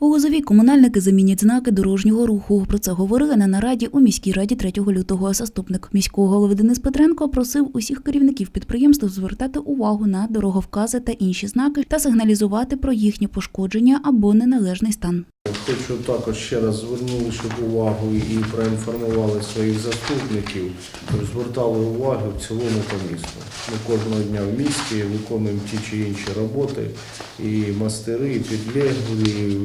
У Лозові комунальники замінять знаки дорожнього руху. Про це говорили на нараді у міській раді 3 лютого. Заступник міського голови Денис Петренко просив усіх керівників підприємств звертати увагу на дороговкази та інші знаки та сигналізувати про їхнє пошкодження або неналежний стан. Хочу також ще раз звернули щоб увагу і проінформували своїх заступників, звертали увагу в цілому по місту. Ми кожного дня в місті виконуємо ті чи інші роботи, і мастери, і підлеглі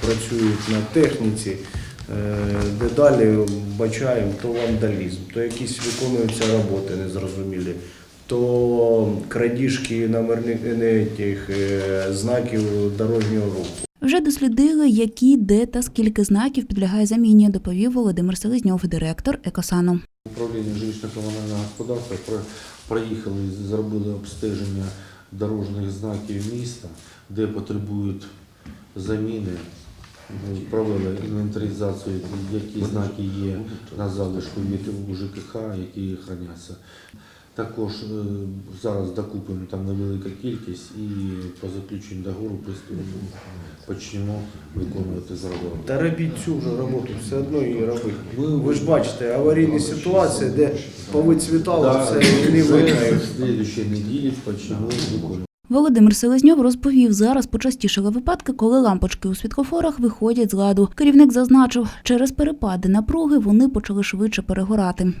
працюють на техніці. Е, Де далі бачаємо то вандалізм, то якісь виконуються роботи незрозумілі, то крадіжки номерних тих, е, знаків дорожнього руху. Вже дослідили, які, де та скільки знаків підлягає заміні, доповів Володимир Селезньов, директор Екосану. Управління жилищно-комунального господарства про- проїхали, зробили обстеження дорожніх знаків міста, де потребують заміни. Ну, Провели інвентаризацію, які знаки є на залишку від УЖКХ, які храняться. Також е, зараз докупимо там невелика кількість і по заключенню договору приступимо, почнемо виконувати зробити. Та робіть цю вже роботу, все одно її робити. Ви ж бачите, аварійні ситуації, де повицвітало все і не видно. в неділі почнемо виконувати. Володимир Селезньов розповів, зараз почастішали випадки, коли лампочки у світлофорах виходять з ладу. Керівник зазначив, через перепади напруги вони почали швидше перегорати.